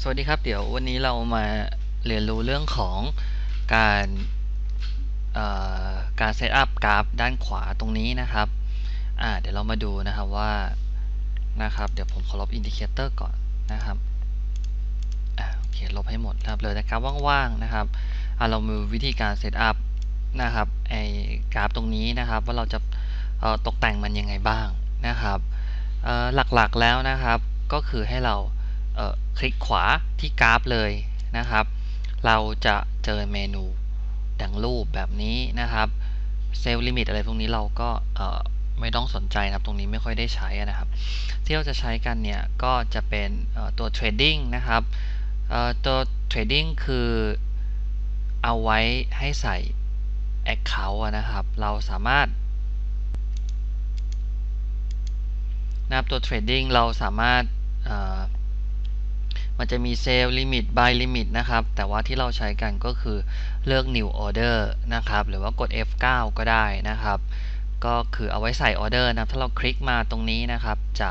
สวัสดีครับ เดี๋ยววันนี้เรามาเรียนรู้เรื่องของการการเซตอัพกราฟด้านขวาตรงนี้นะครับ เดี๋ยวเรามาดูนะครับว่านะครับ เดี๋ยวผมขอลบอินดิเคเตอร์ก่อนนะครับโอเคลบให้หมดนะครับเลยนะครับว่างๆนะครับเรามีวิธีการเซตอัพนะครับไอกราฟตรงนี้นะครับ ว่าเราจะตกแต่งมันยังไงบ้างนะครับหลักๆแล้วนะครับก็คือให้เรา คลิกขวาที่กราฟเลยนะครับ เราจะเจอเมนูดังรูปแบบนี้นะครับเซลล์ลิมิตอะไรพวกนี้เราก็ไม่ต้องสนใจนะครับ ตรงนี้ไม่ค่อยได้ใช้นะครับ ที่เราจะใช้กันเนี่ยก็จะเป็นตัว Trading นะครับตัว Trading คือเอาไว้ให้ใส่ Account นะครับ เราสามารถนะครับตัว Trading เราสามารถ มันจะมีเซลล์ลิมิต buy limit นะครับ แต่ว่าที่เราใช้กันก็คือเลือก new order นะครับ หรือว่ากด F9 ก็ได้นะครับ ก็คือเอาไว้ใส่ออเดอร์นะครับถ้าเราคลิกมาตรงนี้นะครับ จะ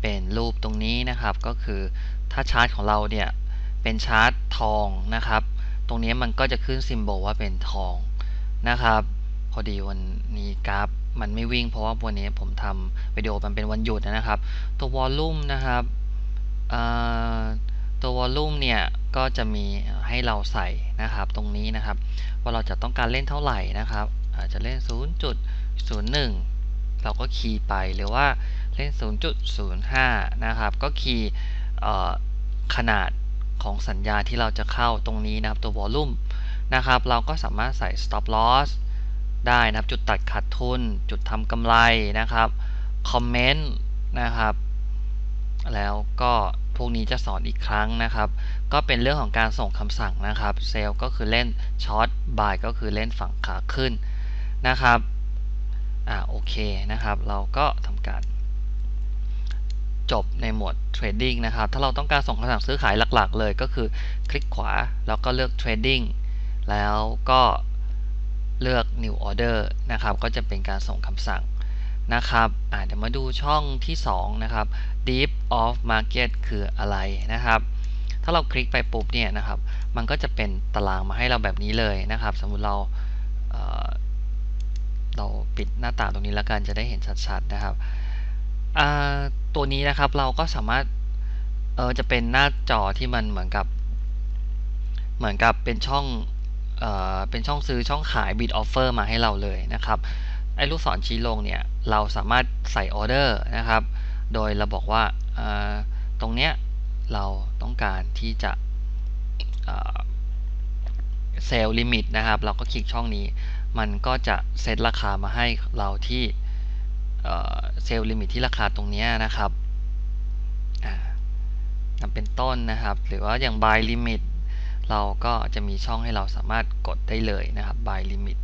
เป็นรูปตรงนี้นะครับ ก็คือถ้าชาร์ตของเราเนี่ยเป็นชาร์ตทองนะครับ ตรงนี้มันก็จะขึ้นซิมโบลว่าเป็นทองนะครับ พอดีวันนี้กราฟมันไม่วิ่งเพราะว่าวันนี้ผมทำวิดีโอมันเป็นวันหยุดนะครับ ตัววอลลุ่มนะครับ ตัววอลลุ่มเนี่ยก็จะมีให้เราใส่นะครับตรงนี้นะครับ ว่าเราจะต้องการเล่นเท่าไหร่นะครับอาจจะเล่น 0.01 เราก็คีย์ไปหรือว่าเล่น 0.05 นะครับ ก็คีย์ขนาดของสัญญาที่เราจะเข้าตรงนี้นะครับตัววอลลุ่มนะครับ เราก็สามารถใส่ stop loss ได้นะครับ จุดตัดขาดทุน จุดทำกำไรนะครับ คอมเมนต์นะครับ แล้วก็ พวกนี้จะสอนอีกครั้งนะครับ ก็เป็นเรื่องของการส่งคำสั่งนะครับเซลก็คือเล่นช็อตบายก็คือเล่นฝั่งขาขึ้นนะครับอ่าโอเคนะครับ เราก็ทำการจบในหมวด Trading นะครับ ถ้าเราต้องการส่งคำสั่งซื้อขายหลักๆ เลยก็คือคลิกขวาแล้วก็เลือก Trading แล้วก็เลือก New Order นะครับ ก็จะเป็นการส่งคำสั่ง นะครับอ่าเดี๋ยวมาดูช่องที่ 2 นะครับ Deep of Market คืออะไรนะครับ ถ้าเราคลิกไปปุ๊บเนี่ยนะครับ มันก็จะเป็นตารางมาให้เราแบบนี้เลยนะครับ สมมุติเราเเราปิดหน้าต่างตรงนี้แล้วกันจะได้เห็นชัดๆนะครับ ตัวนี้นะครับเราก็สามารถเออจะเป็นหน้าจอที่มันเหมือนกับ เหมือนกับเป็นช่องเออเป็นช่องซื้อช่องขาย bid offer มาให้เราเลยนะครับไอ้ลูกศรชี้ลงเนี่ย เราสามารถใส่ออเดอร์นะครับ โดยเราบอกว่าตรงเนี้ยเราต้องการที่จะเซลล์ลิมิตนะครับ เราก็คลิกช่องนี้ มันก็จะเซตราคามาให้เราที่เซลล์ลิมิตที่ราคาตรงนี้นะครับนั่นเป็นต้นนะครับ หรือว่าอย่าง buy limit เราก็จะมีช่องให้เราสามารถกดได้เลยนะครับ buy limit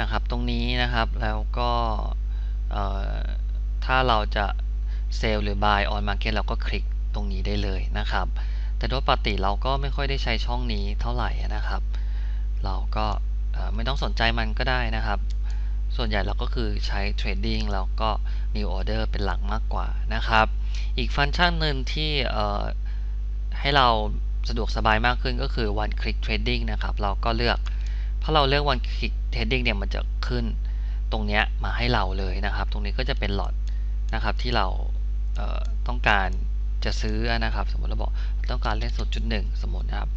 นะครับตรงนี้นะครับแล้วก็ถ้าเราจะเซลล์หรือ buy on market เราก็คลิกตรงนี้ได้เลยนะครับ แต่โดยปกติเราก็ไม่ค่อยได้ใช้ช่องนี้เท่าไหร่นะครับ เราก็ไม่ต้องสนใจมันก็ได้นะครับ ส่วนใหญ่เราก็คือใช้ trading แล้วก็ new order เป็นหลักมากกว่านะครับ อีกฟังก์ชันหนึ่งที่ให้เราสะดวกสบายมากขึ้นก็คือ one click trading นะครับ เราก็เลือก พอเราเลือก one click trading เนี่ยมันจะขึ้นตรงนี้มาให้เราเลยนะครับ ตรงนี้ก็จะเป็นหลอดนะครับที่เราเต้องการจะซื้อนะครับ สมมติเราบอกต้องการเล่น0.1สมมตินะครับ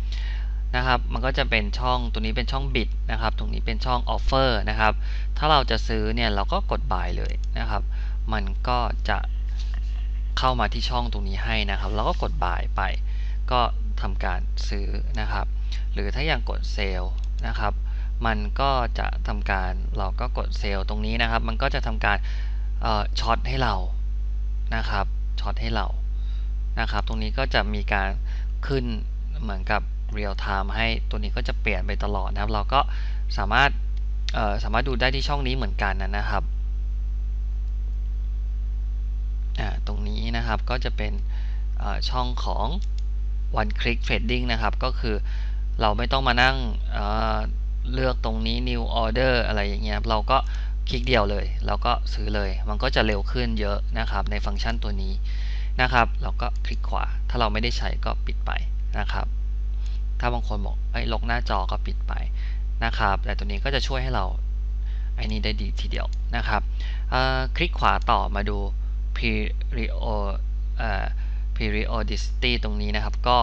นะครับ มันก็จะเป็นช่องตัวนี้เป็นช่องบิดนะครับ ตรงนี้เป็นช่องออฟเฟอร์นะครับ ถ้าเราจะซื้อเนี่ยเราก็กด buy เลยนะครับ มันก็จะเข้ามาที่ช่องตรงนี้ให้นะครับเราก็กด buy ไป ก็ทำการซื้อนะครับ หรือถ้าย่างกดเซลล์นะครับ มันก็จะทำการเราก็กดเซลล์ตรงนี้นะครับ มันก็จะทำการช็อตให้เรานะครับช็อตให้เรานะครับ ตรงนี้ก็จะมีการขึ้นเหมือนกับเรียลไทม์ให้ตัวนี้ก็จะเปลี่ยนไปตลอดนะครับ เราก็สามารถสามารถดูได้ที่ช่องนี้เหมือนกันนะครับตรงนี้นะครับก็จะเป็นช่องของ one click trading นะครับ ก็คือเราไม่ต้องมานั่ง เลือกตรงนี้ new order อะไรอย่างเงี้ยเราก็คลิกเดียวเลยแล้วก็ซื้อเลย มันก็จะเร็วขึ้นเยอะนะครับ ในฟังก์ชันตัวนี้นะครับ เราก็คลิกขวา ถ้าเราไม่ได้ใช้ก็ปิดไปนะครับ ถ้าบางคนบอกไอ้ลกหน้าจอก็ปิดไปนะครับ แต่ตัวนี้ก็จะช่วยให้เราไอ้นี้ได้ดีทีเดียวนะครับคลิกขวาต่อมาดู period periodicity ตรงนี้นะครับ ก็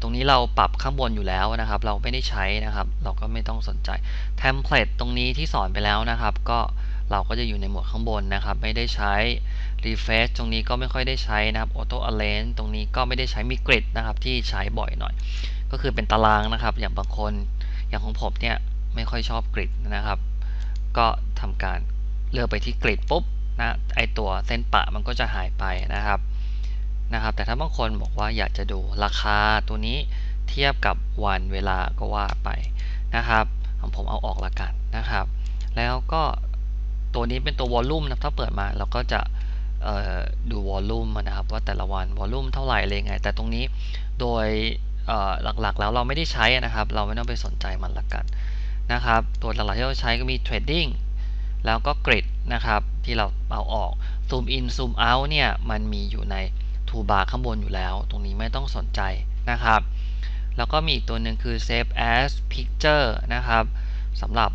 ตรงนี้เราปรับข้างบนอยู่แล้วนะครับ เราไม่ได้ใช้นะครับ เราก็ไม่ต้องสนใจเทมเพลตตรงนี้ที่สอนไปแล้วนะครับ ก็เราก็จะอยู่ในหมวดข้างบนนะครับ ไม่ได้ใช้ refresh ตรงนี้ก็ไม่ค่อยได้ใช้นะครับ auto arrange ตรงนี้ก็ไม่ได้ใช้มีกริดนะครับที่ใช้บ่อยหน่อย ก็คือเป็นตารางนะครับ อย่างบางคนอย่างของผมเนี่ยไม่ค่อยชอบกริดนะครับ ก็ทำการเลือกไปที่กริดปุ๊บนะไอตัวเส้นปะมันก็จะหายไปนะครับ นะครับ แต่ถ้าบางคนบอกว่าอยากจะดูราคาตัวนี้เทียบกับวันเวลาก็ว่าไปนะครับ ผมเอาออกละกันนะครับ แล้วก็ตัวนี้เป็นตัววอลลุ่มนะถ้าเปิดมาเราก็จะดูวอลลุ่มนะครับว่าแต่ละวันวอลลุ่มเท่าไหร่เลยไง แต่ตรงนี้โดยหลักๆแล้วเราไม่ได้ใช้นะครับ เราไม่ต้องไปสนใจมันละกันนะครับ ตัวหลักๆที่เราใช้ก็มีเทรดดิ้งแล้วก็กริดนะครับที่เราเอาออกซูมอินซูมเอาท์เนี่ยมันมีอยู่ใน ทูบาร์ข้างบนอยู่แล้ว ตรงนี้ไม่ต้องสนใจนะครับ แล้วก็มีอีกตัวหนึ่งคือ save as picture นะครับสำหรับ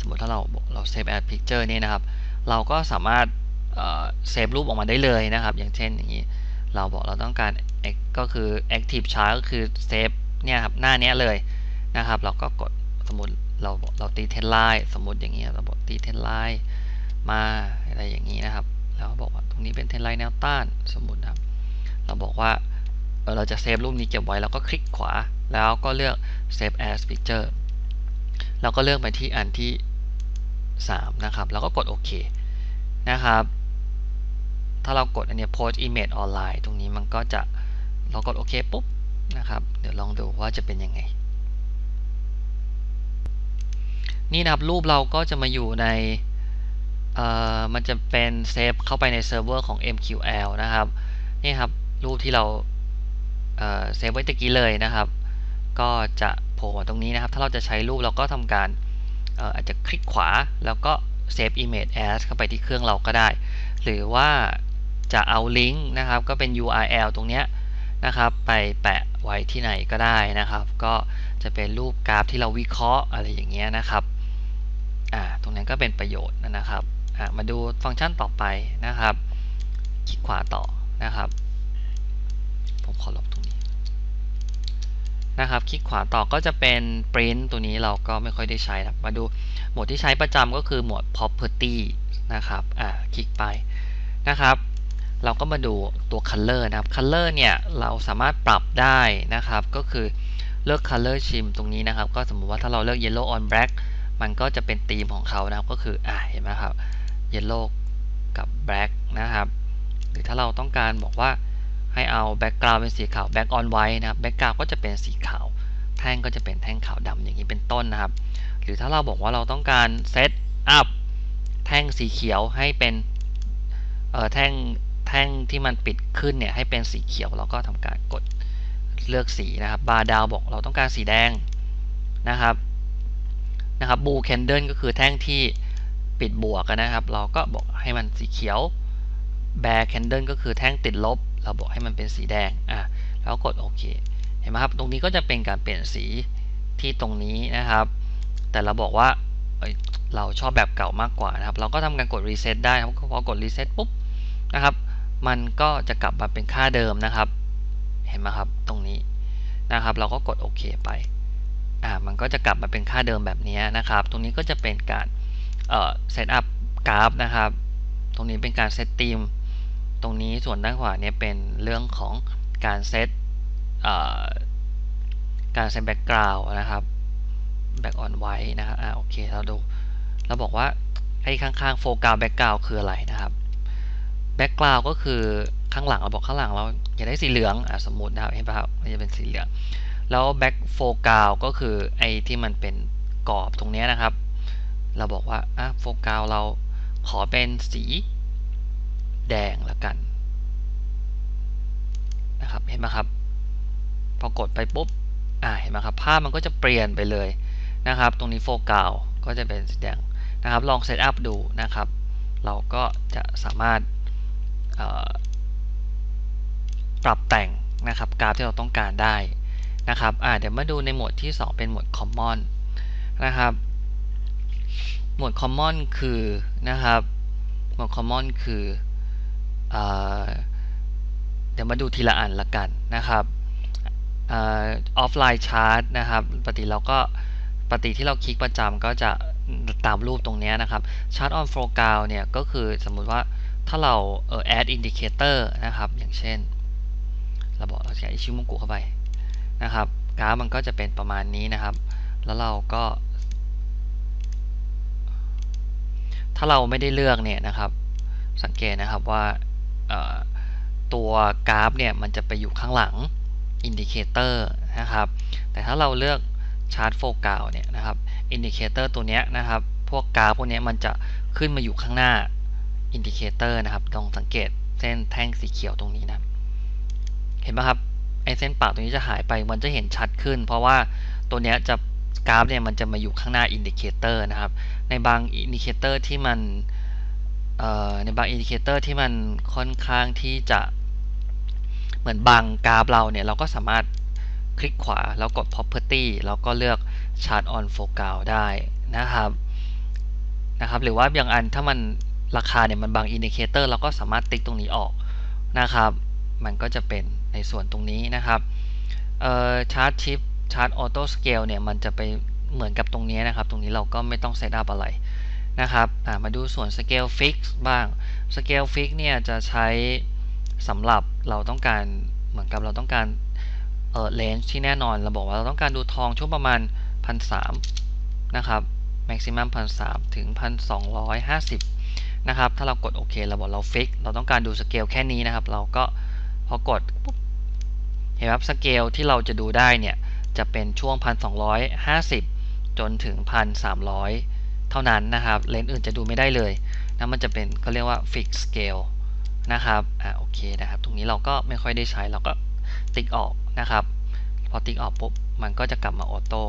สมมติถ้าเราเรา save as picture นี่นะครับ เราก็สามารถเซฟรูปออกมาได้เลยนะครับ อย่างเช่นอย่างนี้ เราบอกเราต้องการ ก็คือ active chart ก็คือเซฟเนี่ยครับหน้านี้เลยนะครับ เราก็กดสมมติเราเราตีเทนไลน์สมมติอย่างนี้เราบอกตีเทนไลน์มาอะไรอย่างนี้นะครับ ตรงนี้เป็นเทนไลน์แนวต้านสมมติครับ เราบอกว่าเราจะเซฟรูปนี้เก็บไว้เราก็คลิกขวา แล้วก็เลือก save as picture เราก็เลือกไปที่อันที่ 3 นะครับ แล้วก็กดโอเคนะครับ ถ้าเรากดอันนี้ post image online ตรงนี้มันก็จะเรากดโอเคปุ๊บนะครับ เดี๋ยวลองดูว่าจะเป็นยังไง นี่นะครับรูปเราก็จะมาอยู่ใน มันจะเป็นเซฟเข้าไปในเซิร์ฟเวอร์ของ MQL นะครับนี่ครับรูปที่เราเซฟไว้ตะกี้เลยนะครับ ก็จะโผล่ตรงนี้นะครับ ถ้าเราจะใช้รูปเราก็ทำการอาจจะคลิกขวาแล้วก็ save image as เข้าไปที่เครื่องเราก็ได้ หรือว่าจะเอาลิงก์นะครับ ก็เป็น URL ตรงนี้นะครับ ไปแปะไว้ที่ไหนก็ได้นะครับ ก็จะเป็นรูปกราฟที่เราวิเคราะห์อะไรอย่างเงี้ยนะครับ อ่า ตรงนั้นก็เป็นประโยชน์นะครับ มาดูฟังก์ชันต่อไปนะครับ คลิกขวาต่อนะครับ ผมขอลบตรงนี้นะครับ คลิกขวาต่อก็จะเป็น print ตัวนี้เราก็ไม่ค่อยได้ใช้นะมาดูโหมดที่ใช้ประจำก็คือโหมด property นะครับ อ่า คลิกไปนะครับ เราก็มาดูตัว color นะครับ color เนี่ยเราสามารถปรับได้นะครับ ก็คือเลือก color scheme ตรงนี้นะครับ ก็สมมติว่าถ้าเราเลือก yellow on black มันก็จะเป็นธีมของเขานะครับ ก็คือ อ่า เห็นไหมครับ yellow กับ black นะครับ หรือถ้าเราต้องการบอกว่าให้เอา background เป็นสีขาว back on white นะครับ background ก็จะเป็นสีขาว แท่งก็จะเป็นแท่งขาวดำอย่างนี้เป็นต้นนะครับ หรือถ้าเราบอกว่าเราต้องการ set up แท่งสีเขียวให้เป็นแท่งแท่งที่มันปิดขึ้นเนี่ยให้เป็นสีเขียวเราก็ทำการกดเลือกสีนะครับบาร์ดาวบอกเราต้องการสีแดงนะครับนะครับบูแคนเดิลก็คือแท่งที่ ปิดบวกนะครับ เราก็บอกให้มันสีเขียวแบร์แคนเดิลก็คือแท่งติดลบ เราบอกให้มันเป็นสีแดงอะแล้วกดโอเค เห็นไหมครับ ตรงนี้ก็จะเป็นการเปลี่ยนสีที่ตรงนี้นะครับ แต่เราบอกว่าเราชอบแบบเก่ามากกว่านะครับ เราก็ทำการกดรีเซ็ตได้ครับพอกดรีเซ็ตปุ๊บนะครับ มันก็จะกลับมาเป็นค่าเดิมนะครับ เห็นไหมครับ ตรงนี้นะครับ เราก็กดโอเคไป อ่า มันก็จะกลับมาเป็นค่าเดิมแบบนี้นะครับ ตรงนี้ก็จะเป็นการ เอ่อเซตอัพกราฟนะครับ ตรงนี้เป็นการเซตตีม ตรงนี้ส่วนด้านขวาเนี่ยเป็นเรื่องของการเซตการเซตแบ็กกราวน์นะครับแบ็กออนไว้นะครับอ่าโอเคเราดู เราบอกว่าไอ้ข้างๆโฟกัสแบ็กกราวคืออะไรนะครับแบ็กกราวก็คือข้างหลังเราบอกข้างหลังเราอยากได้สีเหลืองอะสมมตินะครับเห็นป่ะครับมันจะเป็นสีเหลือง แล้วแบ็กโฟกัสก็คือไอ้ที่มันเป็นกรอบตรงนี้นะครับ เราบอกว่าอะโฟกัสเราขอเป็นสีแดงละกันนะครับเห็นไหมครับ พอกดไปปุ๊บอ่าเห็นไหมครับภาพมันก็จะเปลี่ยนไปเลยนะครับ ตรงนี้โฟกัสก็จะเป็นสีแดงนะครับ ลองเซตอัพดูนะครับ เราก็จะสามารถปรับแต่งนะครับกราฟที่เราต้องการได้นะครับเดี๋ยวมาดูในหมวดที่ 2 เป็นหมวด Common นะครับ หมวด Common คือนะครับ หมวด Common คือเอเดี๋ยวมาดูทีละอันละกันนะครับออฟไลน์ชาร์ตนะครับ ปกติเราก็ปกติที่เราคลิกประจำก็จะตามรูปตรงนี้นะครับชาร์ตออนโฟกาวเนี่ยก็คือสมมุติว่าถ้าเราเอ่อ add indicator นะครับ อย่างเช่น เราบอกเราใช้ชิมุกุเข้าไปนะครับกราฟมันก็จะเป็นประมาณนี้นะครับ แล้วเราก็ ถ้าเราไม่ได้เลือกเนี่ยนะครับ สังเกตนะครับว่าตัวกราฟเนี่ยมันจะไปอยู่ข้างหลังอินดิเคเตอร์นะครับ แต่ถ้าเราเลือกชาร์ตโฟกัสเนี่ยนะครับอินดิเคเตอร์ตัวเนี้ยนะครับ พวกกราฟพวกนี้มันจะขึ้นมาอยู่ข้างหน้าอินดิเคเตอร์นะครับลองสังเกตเส้นแท่งสีเขียวตรงนี้นะ เห็นไหมครับไอเส้นปากตรงนี้จะหายไปมันจะเห็นชัดขึ้น เพราะว่าตัวเนี้ยจะ กราฟเนี่ยมันจะมาอยู่ข้างหน้าอินดิเคเตอร์นะครับ ในบางอินดิเคเตอร์ที่มันในบางอินดิเคเตอร์ที่มันค่อนข้างที่จะเหมือนบางกราฟเราเนี่ย เราก็สามารถคลิกขวาแล้วกด property แล้วก็เลือก chart on focal ได้นะครับนะครับ หรือว่าบางอันถ้ามันราคาเนี่ยมันบางอินดิเคเตอร์เราก็สามารถติ๊กตรงนี้ออกนะครับ มันก็จะเป็นในส่วนตรงนี้นะครับชาร์ตชิป ชาร์ตออโต้สเกลเนี่ยมันจะไปเหมือนกับตรงนี้นะครับ ตรงนี้เราก็ไม่ต้องเซตอัพอะไรนะครับมาดูส่วนสเกลฟิกบ้างสเกลฟิกเนี่ยจะใช้สำหรับเราต้องการเหมือนกับเราต้องการเออเลนส์ที่แน่นอนเราบอกว่าเราต้องการดูทองช่วงประมาณพันสนะครับแม็กซิมัมพันสถึงพันสองนะครับ ถ้าเรากดโอเคเราบอกเราฟิกเราต้องการดูสเกลแค่นี้นะครับ เราก็พอกดปุ๊บเห็นไหมครับสเกลที่เราจะดูได้เนี่ย จะเป็นช่วง 1,250 จนถึง 1,300 เท่านั้นนะครับ เลนส์อื่นจะดูไม่ได้เลยนะมันจะเป็นก็เรียกว่า fixed scale นะครับ อ่าโอเคนะครับ ตรงนี้เราก็ไม่ค่อยได้ใช้ เราก็ติ๊กออกนะครับ พอติ๊กออกปุ๊บ มันก็จะกลับมาออโต้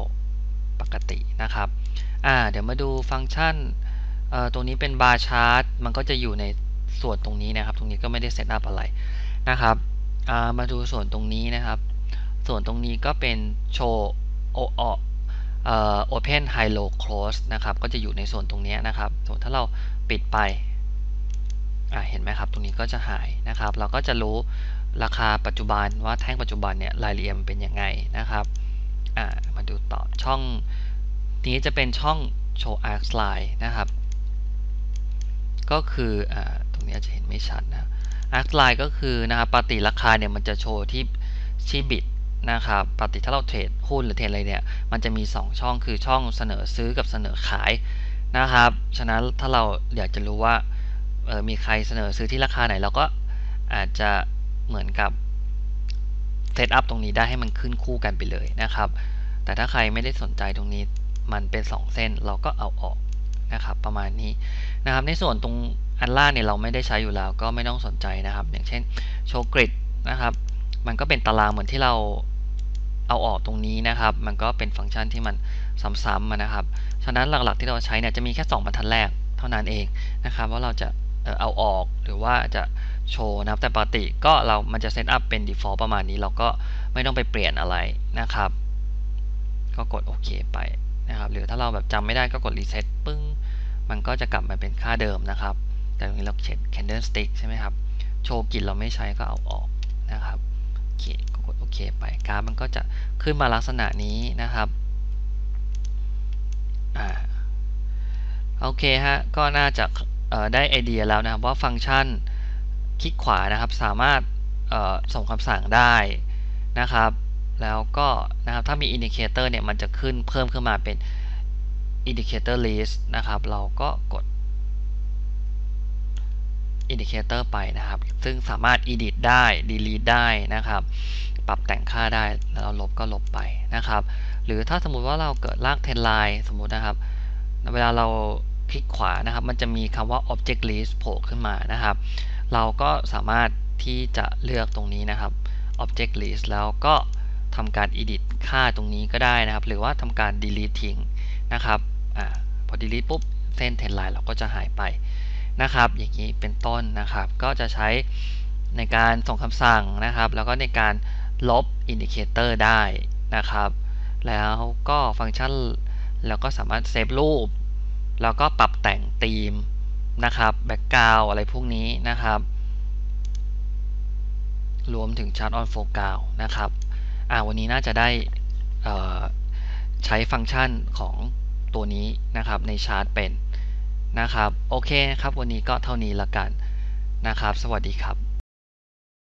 ปกตินะครับ อ่า เดี๋ยวมาดูฟังก์ชันเอ่อตรงนี้เป็นบาร์ชาร์ตมันก็จะอยู่ในส่วนตรงนี้นะครับ ตรงนี้ก็ไม่ได้เซตอัพอะไรนะครับมาดูส่วนตรงนี้นะครับ ส่วนตรงนี้ก็เป็นโชว์โออเอ่อ open high low close นะครับ ก็จะอยู่ในส่วนตรงนี้นะครับ ส่วนถ้าเราปิดไป เห็นไหมครับ ตรงนี้ก็จะหายนะครับ เราก็จะรู้ราคาปัจจุบันว่าแท่งปัจจุบันเนี่ยรายละเอียดเป็นยังไงนะครับมาดูต่อช่องนี้จะเป็นช่องโชว์ arc line นะครับ ก็คืออตรงนี้อาจจะเห็นไม่ชัดนะอาร์คไลน์ก็คือนะครับปฏิราคาเนี่ยมันจะโชว์ที่ชีบิต นะครับปฏิถ้าเราเทรดหุ้นหรือเทรดอะไรเนี่ย มันจะมี 2 ช่องคือช่องเสนอซื้อกับเสนอขายนะครับ ฉะนั้นถ้าเราอยากจะรู้ว่ามีใครเสนอซื้อที่ราคาไหน เราก็อาจจะเหมือนกับเซตอัพตรงนี้ได้ให้มันขึ้นคู่กันไปเลยนะครับ แต่ถ้าใครไม่ได้สนใจตรงนี้มันเป็น 2 เส้นเราก็เอาออกนะครับประมาณนี้นะครับ ในส่วนตรงอันล่างเนี่ยเราไม่ได้ใช้อยู่แล้วก็ไม่ต้องสนใจนะครับ อย่างเช่นโชว์กริดนะครับ มันก็เป็นตารางเหมือนที่เรา เอาออกตรงนี้นะครับ มันก็เป็นฟังก์ชันที่มันซ้ำๆนะครับ ฉะนั้นหลักๆที่เราใช้เนี่ยจะมีแค่ 2บรรทัดแรกเท่านั้นเองนะครับว่าเราจะเอาออกหรือว่าจะโชว์นะครับแต่ปกติก็เรามันจะเซตอัพเป็น default ประมาณนี้ เราก็ไม่ต้องไปเปลี่ยนอะไรนะครับ ก็กดโอเคไปนะครับ หรือถ้าเราแบบจำไม่ได้ก็กดรีเซ็ตปึ้ง มันก็จะกลับมาเป็นค่าเดิมนะครับ แต่ตรงนี้เราเขียน candlestick ใช่ไหมครับ โชว์กิจเราไม่ใช้ก็เอาออกนะครับโอเค เคไปกราฟมันก็จะขึ้นมาลักษณะนี้นะครับอ่าโอเคฮะก็น่าจะได้ไอเดียแล้วนะครับว่าฟังก์ชันคลิกขวานะครับสามารถส่งคำสั่งได้นะครับ แล้วก็นะครับถ้ามีอินดิเคเตอร์เนี่ยมันจะขึ้นเพิ่มขึ้นมาเป็น indicator list นะครับ เราก็กด อินดิเคเตอร์ไปนะครับ ซึ่งสามารถ edit ได้ delete ได้นะครับ ปรับแต่งค่าได้แล้วเราลบก็ลบไปนะครับ หรือถ้าสมมุติว่าเราเกิดลากเทนไลน์สมมุตินะครับ เวลาเราคลิกขวานะครับ มันจะมีคำว่า object list โผล่ขึ้นมานะครับ เราก็สามารถที่จะเลือกตรงนี้นะครับ object list แล้วก็ทำการ edit ค่าตรงนี้ก็ได้นะครับ หรือว่าทำการ delete ทิ้งนะครับอพอ delete ปุ๊บ เส้นเทนไลน์เราก็จะหายไป นะครับ อย่างนี้เป็นต้นนะครับ ก็จะใช้ในการส่งคำสั่งนะครับ แล้วก็ในการลบอินดิเคเตอร์ได้นะครับ แล้วก็ฟังก์ชันแล้วก็สามารถเซฟรูป แล้วก็ปรับแต่งธีมนะครับแบ็กกราวอะไรพวกนี้นะครับ รวมถึงชาร์ตออนโฟกัสนะครับอ่าวันนี้น่าจะได้ใช้ฟังก์ชันของตัวนี้นะครับในชาร์ตเป็น นะครับ โอเคครับ วันนี้ก็เท่านี้ละกันนะครับ สวัสดีครับ